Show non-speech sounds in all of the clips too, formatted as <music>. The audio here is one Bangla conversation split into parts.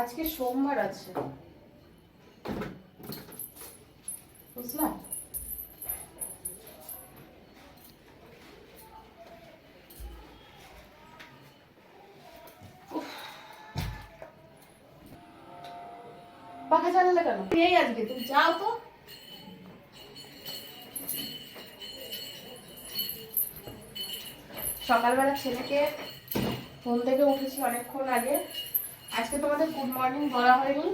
আজকে সোমবার আছে। বুঝলা উফ। পাখা চালালে কেন? এই আজকে, তুমি যাও তো। সকালবেলা ছেলেকে ফোন থেকে উঠেছি অনেকক্ষণ আগে। আজকে তোমাদের গুড মর্নিং বলা হয়নি।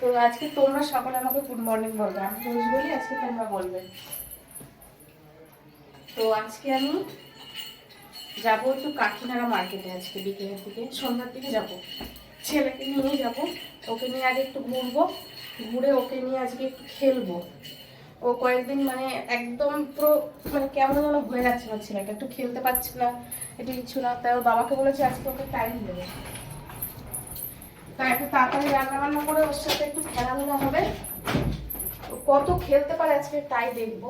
তো আজকে তোমরা সকালে আমাকে গুড মর্নিং বলবে আমি রোজ বলি আজকে তোমরা বলবে। তো আজকে আমি যাব একটু কাকিনাড়া মার্কেটে আজকে বিকেলের দিকে, সন্ধ্যার দিকে যাব। ছেলেকে নিয়ে যাব। ওকে নিয়ে আগে একটু ঘুরবো। ঘুরে ওকে নিয়ে আজকে একটু খেলব। ও কয়েকদিন মানে একদম পুরো মানে কেমন যেন হয়ে যাচ্ছে আমার ছেলেটা। একটু খেলতে পারছে না, একটু কিছু না। তাই ওর বাবাকে বলেছে আজকে ওকে টাইম দেবে। তাই একটু তাড়াতাড়ি রান্না করে ওর সাথে একটু খেলাধুলা হবে। কত খেলতে পারে আজকে তাই দেখব।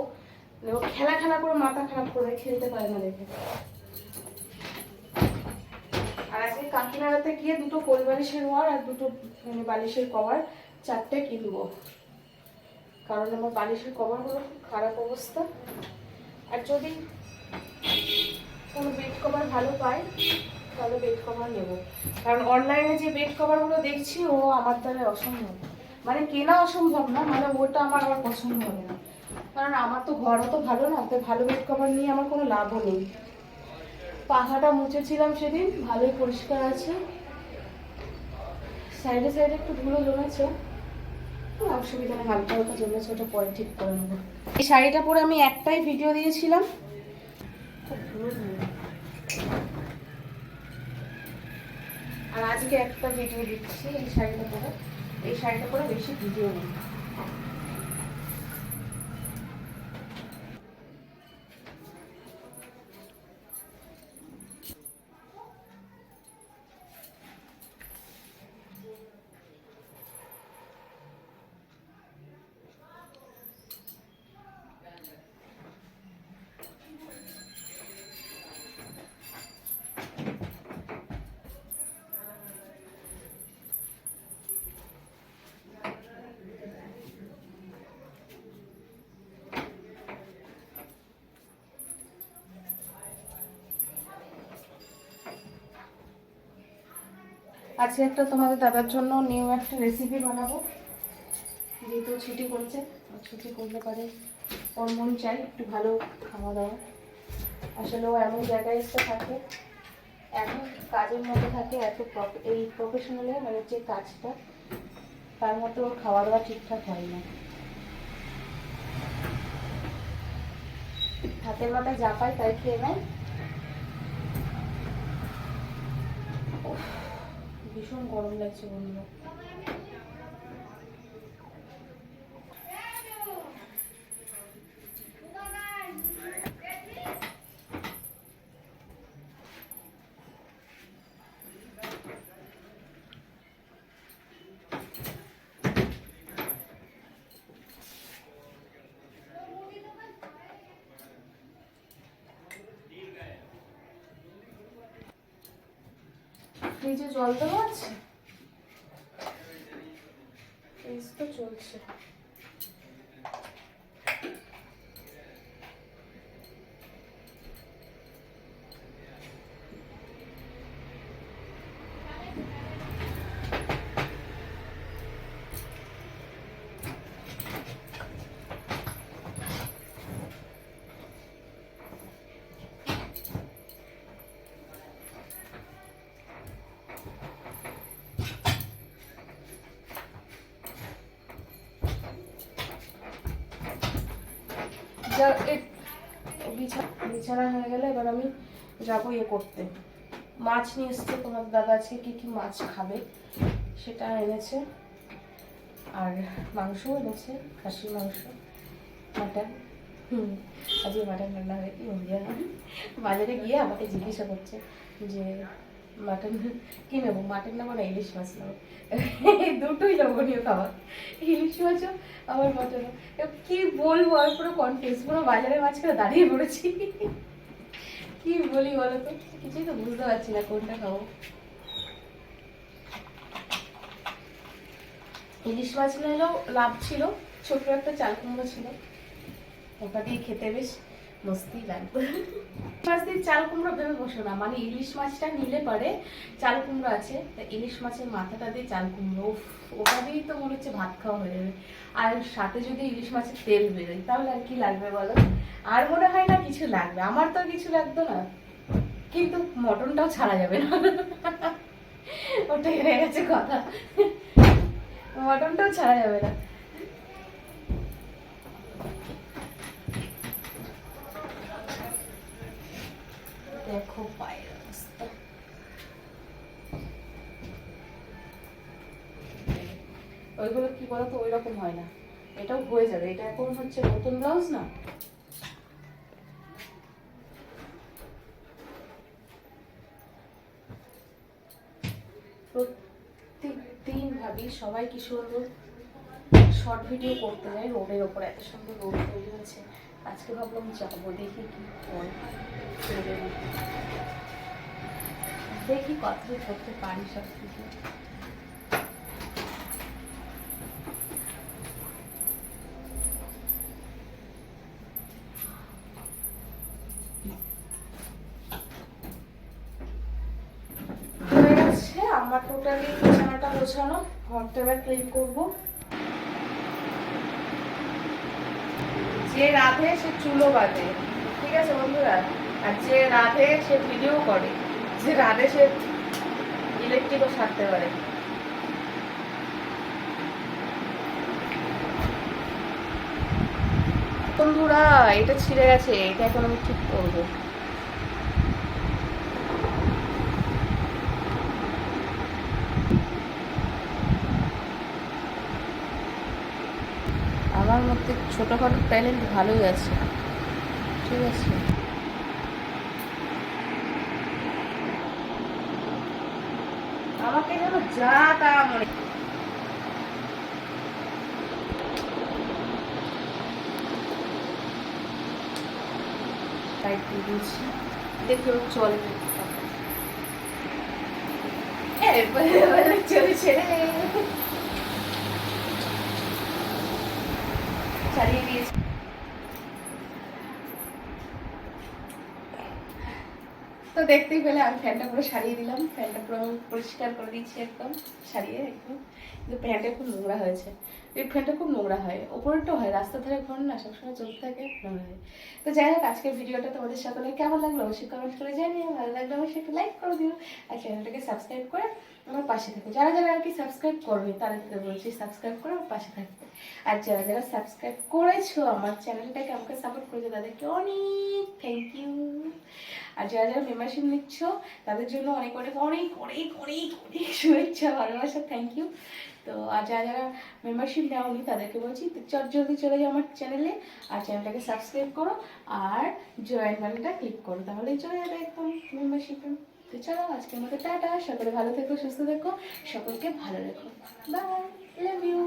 ও খেলা খেলা করে মাথা খারাপ করে খেলতে পারে না দেখে। আর আজকে কাকিনাড়াতে গিয়ে দুটো কোল বালিশের ওয়ার আর দুটো মানে বালিশের কভার চারটে কিনবো। কারণ আমার বালিশের কভারগুলো খুব খারাপ অবস্থা। আর যদি কোনো বেড কভার ভালো পাই তাহলে বেড কভার নেব। কারণ অনলাইনে যে বেড কভারগুলো দেখছি, ও আমার দ্বারা অসম্ভব। মানে কেনা অসম্ভব না মানে ওটা আমার আবার পছন্দ হবে না। কারণ আমার তো ঘরও তো ভালো না তো ভালো বেড কভার নিয়ে আমার কোনো লাভও নেই। পাখাটা মুছেছিলাম সেদিন, ভালোই পরিষ্কার আছে। সাইডে সাইডে একটু ধুলো জমেছে। অসুবিধা নেই, হালকা হালকা জমেছে, ওটা পরে ঠিক করে নেব। এই শাড়িটা পরে আমি একটাই ভিডিও দিয়েছিলাম খুব ধুলো ধুলো। আর আজকে একটা ভিডিও দিচ্ছি এই শাড়িটা পরে। এই শাড়িটা পরে বেশি ভিডিও নেই আজকে একটা তোমাদের দাদার জন্য নিউ একটা রেসিপি বানাবো। যেহেতু ছুটি করছে ছুটি করলে পারে ওর মন চাই একটু ভালো খাওয়া দাওয়া। আসলে ও এমন জায়গায় এসে থাকে, এমন কাজের মধ্যে থাকে, এত এই প্রফেশনালে মানে যে কাজটা, তার মধ্যে ওর খাওয়া দাওয়া ঠিকঠাক হয় না। হাতের মাথায় যা পায় তাই খেয়ে নেয়। ভীষণ গরম লাগছে বন্ধুরা। ফ্রিজে জল দেওয়া আছে? ফ্রিজ তো চলছে। যা বিছা- বিছানা হয়ে গেলে এবার আমি যাব ইয়ে করতে। মাছ নিয়ে এসছে, তোমার দাদা আজকে কি কি মাছ খাবে সেটা এনেছে। আর মাংসও এনেছে, খাসির মাংস, মাটন। হুম, আজকে মাটন রান্না হবে কি বাজারে গিয়ে আমাকে জিজ্ঞাসা করছে যে মাটন কি নেব? মাটন নেব না ইলিশ মাছ নেব। দুটোই লোভনীয় খাবার। ইলিশ মাছও, আবার মাটন কি বলব? আমি পুরো কনফিউজ পুরো বাজারের মাঝখানে দাঁড়িয়ে পড়েছি। কি বলি বলো তো? কিছুই তো বুঝতে পারছি না কোনটা খাব। ইলিশ মাছ নিলেও লাভ ছিল। ছোট্ট একটা চাল কুমড়ো ছিল। ওটা দিয়ে খেতে বেশ মস্তি লাগবে মাছ দিয়ে চাল কুমড়ো ভেবে বসো না। মানে ইলিশ মাছটা নিলে পরে চাল কুমড়ো আছে। তা ইলিশ মাছের মাথাটা দিয়ে চাল কুমড়ো ওটা দিয়েই তো মনে হচ্ছে ভাত খাওয়া হয়ে যাবে। আর সাথে যদি ইলিশ মাছের তেল বেরোয়, তাহলে আর কি লাগবে বলো? আর মনে হয় না কিছু লাগবে। আমার তো কিছু লাগতো না। কিন্তু মটনটাও ছাড়া যাবে না। <laughs> ওটাই হয়ে গেছে কথা। মটনটাও ছাড়া যাবে না। দেখো পায়ের অবস্থা। ওইগুলো কি বলতো? ওই রকম হয় না। এটাও হয়ে যাবে। এটা এখন হচ্ছে নতুন ব্লাউজ না? প্রত্যেক দিন ভাবি সবাই কি সুন্দর। শর্ট ভিডিও করতে যায় রোডের ওপর, এত সুন্দর রোড তৈরি হয়েছে। আজকে ভাবলাম যাব, দেখি কি হয়। দেখি কত করতে পারি সব কিছু আমার টোটালি বিছানাটা গোছানো, ঘরটা এবার ক্লিন করব। যে রাধে সে চুলো বাজে ঠিক আছে বন্ধুরা? আর যে রাধে সে ভিডিও করে। যে রাধে সে ইলেকট্রিকও সারতে পারে। বন্ধুরা, এটা ছিঁড়ে গেছে। এটা এখন আমি ঠিক করব আমার মধ্যে ছোটোখাটো ট্যালেন্ট ভালোই আছে। ঠিক আছে? আমাকে যেন যা তা তাই দেখি ওর চলে রে চালিয়ে দিয়েছি। তো দেখতেই পেলে আমি ফ্যানটা পুরো সারিয়ে দিলাম। ফ্যানটা পুরো পরিষ্কার করে দিচ্ছি একদম, সারিয়ে একদম। কিন্তু ফ্যানটা খুব নোংরা হয়েছে। এই ফ্যানটা খুব নোংরা হয়। ওপরটা হয় রাস্তার ধারে ঘর না, সবসময় চলতে থাকে, নোংরা হয়। তো যাই হোক, আজকের ভিডিওটা তোমাদের সকলে কেমন লাগল অবশ্যই কমেন্ট করে জানিও। ভালো লাগলে অবশ্যই একটু লাইক করে দিও। আর চ্যানেলটাকে সাবস্ক্রাইব করে আমার পাশে থাকো। যারা যারা আর কি সাবস্ক্রাইব করবে তাদেরকে বলছি সাবস্ক্রাইব করে আমার পাশে থাকবে। আর যারা যারা সাবস্ক্রাইব করেছ আমার চ্যানেলটাকে আমাকে সাপোর্ট করেছ, তাদেরকে অনেক থ্যাংক ইউ আর যারা যারা মেম্বারশিপ নিচ্ছ, তাদের জন্য অনেক অনেক অনেক অনেক অনেক অনেক শুভেচ্ছা, ভালোবাসা থ্যাংক ইউ তো আর যারা যারা মেম্বারশিপ নেওনি, তাদেরকে বলছি চট জলদি চলে যাও আমার চ্যানেলে আর চ্যানেলটাকে সাবস্ক্রাইব করো, আর জয়েন বাটনটা ক্লিক করো। তাহলেই চলে যাবে একদম মেম্বারশিপে তো চলো, আজকের মতো টাটা। সকলে ভালো থেকো, সুস্থ থেকো। সকলকে ভালো রেখো। By love you